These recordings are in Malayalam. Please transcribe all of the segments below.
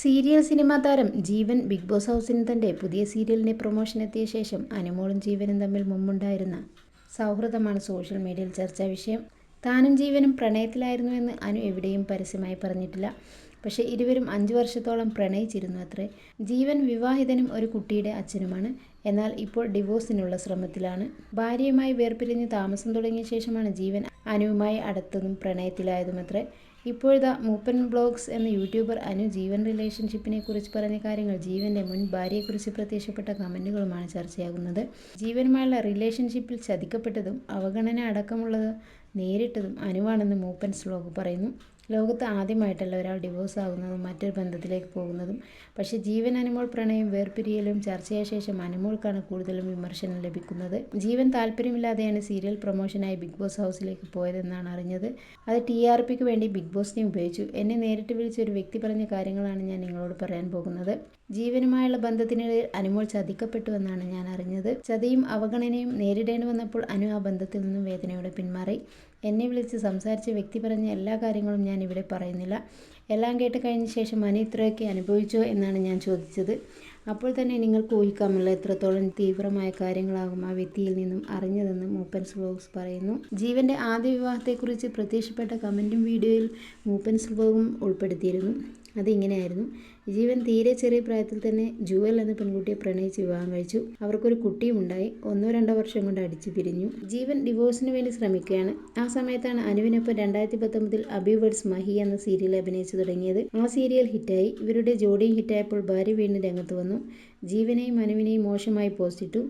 സീരിയൽ സിനിമാ താരം ജീവൻ ബിഗ് ബോസ് ഹൗസിന് തന്റെ പുതിയ സീരിയലിനെ പ്രൊമോഷൻ എത്തിയ ശേഷം അനുമോളും ജീവനും തമ്മിൽ മുമ്പുണ്ടായിരുന്ന സൗഹൃദമാണ് സോഷ്യൽ മീഡിയയിൽ ചർച്ചാ വിഷയം. താനും ജീവനും പ്രണയത്തിലായിരുന്നു എന്ന് അനു എവിടെയും പരസ്യമായി പറഞ്ഞിട്ടില്ല. പക്ഷേ ഇരുവരും അഞ്ചു വർഷത്തോളം പ്രണയിച്ചിരുന്നു അത്രേ. ജീവൻ വിവാഹിതനും ഒരു കുട്ടിയുടെ അച്ഛനുമാണ്. എന്നാൽ ഇപ്പോൾ ഡിവോഴ്സിനുള്ള ശ്രമത്തിലാണ്. ഭാര്യയുമായി വേർപിരിഞ്ഞ് താമസം തുടങ്ങിയ ശേഷമാണ് ജീവൻ അനുവുമായി അടുത്തതും പ്രണയത്തിലായതും അത്രേ. ഇപ്പോഴത്തെ മൂപ്പൻ ബ്ലോഗ്സ് എന്ന യൂട്യൂബർ അനു ജീവൻ റിലേഷൻഷിപ്പിനെ കുറിച്ച് പറഞ്ഞ കാര്യങ്ങൾ ജീവന്റെ മുൻ ഭാര്യയെക്കുറിച്ച് പ്രത്യക്ഷപ്പെട്ട കമന്റുകളുമാണ് ചർച്ചയാകുന്നത്. ജീവനുമായുള്ള റിലേഷൻഷിപ്പിൽ ചതിക്കപ്പെട്ടതും അവഗണന അടക്കമുള്ളത് നേരിട്ടതും അനുവാണെന്ന് മൂപ്പൻസ് ബ്ലോഗ് പറയുന്നു. ലോകത്ത് ആദ്യമായിട്ടല്ല ഒരാൾ ഡിവോഴ്സ് ആകുന്നതും മറ്റൊരു ബന്ധത്തിലേക്ക് പോകുന്നതും. പക്ഷേ ജീവൻ അനുമോൾ പ്രണയം വേർപിരിയലും ചർച്ചയായ ശേഷം അനുമോൾക്കാണ് കൂടുതലും വിമർശനം ലഭിക്കുന്നത്. ജീവൻ താല്പര്യമില്ലാതെയാണ് സീരിയൽ പ്രൊമോഷനായി ബിഗ് ബോസ് ഹൗസിലേക്ക് പോയതെന്നാണ് അറിഞ്ഞത്. അത് ടി ആർ പിക്ക് വേണ്ടി ബിഗ് ബോസിനെ ഉപയോഗിച്ചു. എന്നെ നേരിട്ട് വിളിച്ച ഒരു വ്യക്തി പറഞ്ഞ കാര്യങ്ങളാണ് ഞാൻ നിങ്ങളോട് പറയാൻ പോകുന്നത്. ജീവനുമായുള്ള ബന്ധത്തിനിടയിൽ അനുമോൾ ചതിക്കപ്പെട്ടുവെന്നാണ് ഞാൻ അറിഞ്ഞത്. ചതിയും അവഗണനയും നേരിടേണ്ടി വന്നപ്പോൾ അനു ആ ബന്ധത്തിൽ നിന്നും വേദനയോടെ പിന്മാറി. എന്നെ വിളിച്ച് സംസാരിച്ച വ്യക്തി പറഞ്ഞ എല്ലാ കാര്യങ്ങളും ഞാൻ ഇവിടെ പറയുന്നില്ല. എല്ലാം കേട്ട് കഴിഞ്ഞ ശേഷം മനു ഇത്രയൊക്കെ അനുഭവിച്ചോ എന്നാണ് ഞാൻ ചോദിച്ചത്. അപ്പോൾ തന്നെ നിങ്ങൾക്ക് ഊഹിക്കാമല്ലോ എത്രത്തോളം തീവ്രമായ കാര്യങ്ങളാകും ആ വ്യക്തിയിൽ നിന്നും അറിഞ്ഞതെന്ന് മൂപ്പൻസ് വ്ലോഗ്സ് പറയുന്നു. ജീവന്റെ ആദ്യ വിവാഹത്തെക്കുറിച്ച് പ്രത്യക്ഷപ്പെട്ട കമന്റും വീഡിയോയിൽ മൂപ്പൻസ് വ്ലോഗും ഉൾപ്പെടുത്തിയിരുന്നു. അതിങ്ങനെയായിരുന്നു. ജീവൻ തീരെ ചെറിയ പ്രായത്തിൽ തന്നെ ജുവൽ എന്ന പെൺകുട്ടിയെ പ്രണയിച്ച് വിവാഹം കഴിച്ചു. അവർക്കൊരു കുട്ടിയും ഉണ്ടായി. ഒന്നോ രണ്ടോ വർഷം കൊണ്ട് അടിച്ചു പിരിഞ്ഞു. ജീവൻ ഡിവോഴ്സിന് വേണ്ടി ശ്രമിക്കുകയാണ്. ആ സമയത്താണ് അനുവിനൊപ്പം രണ്ടായിരത്തി പത്തൊമ്പതിൽ അബിവേഡ്സ് മഹി എന്ന സീരിയൽ അഭിനയിച്ചു തുടങ്ങിയത്. ആ സീരിയൽ ഹിറ്റായി. ഇവരുടെ ജോഡിയും ഹിറ്റായപ്പോൾ ഭാര്യ വീണ്ടും രംഗത്ത് വന്നു. ജീവനെയും അനുവിനെയും മോശമായി പോസ്റ്റിട്ടു.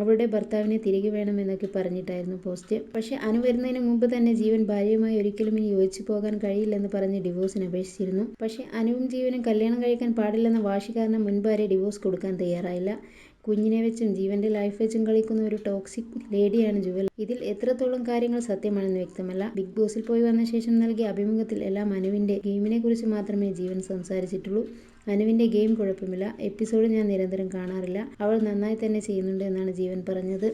അവളുടെ ഭർത്താവിനെ തിരികെ വേണമെന്നൊക്കെ പറഞ്ഞിട്ടായിരുന്നു പോസ്റ്റ്. പക്ഷേ അനു വരുന്നതിന് മുമ്പ് തന്നെ ജീവൻ ഭാര്യയുമായി ഒരിക്കലും ഇനി യോജിച്ചു പോകാൻ കഴിയില്ലെന്ന് പറഞ്ഞ് ഡിവോഴ്സിന് അപേക്ഷിച്ചിരുന്നു. പക്ഷേ അനുവും ജീവനും കല്യാണം കഴിക്കാൻ പാടില്ലെന്ന വാശി കാരണം മുൻഭാര്യ ഡിവോഴ്സ് കൊടുക്കാൻ തയ്യാറായില്ല. കുഞ്ഞിനെ വെച്ചും ജീവന്റെ ലൈഫ് വെച്ചും കളിക്കുന്ന ഒരു ടോക്സിക് ലേഡിയാണ് ജുവൽ. ഇതിൽ എത്രത്തോളം കാര്യങ്ങൾ സത്യമാണെന്ന് വ്യക്തമല്ല. ബിഗ് ബോസിൽ പോയി വന്ന ശേഷം നൽകിയ അഭിമുഖത്തിൽ എല്ലാം അനുവിന്റെ ഗെയിമിനെ കുറിച്ച് മാത്രമേ ജീവൻ സംസാരിച്ചിട്ടുള്ളൂ. അനുവിന്റെ ഗെയിം കുഴപ്പമില്ല. എപ്പിസോഡ് ഞാൻ നിരന്തരം കാണാറില്ല. അവൾ നന്നായി തന്നെ ചെയ്യുന്നുണ്ട് എന്നാണ് ജീവൻ പറഞ്ഞത്.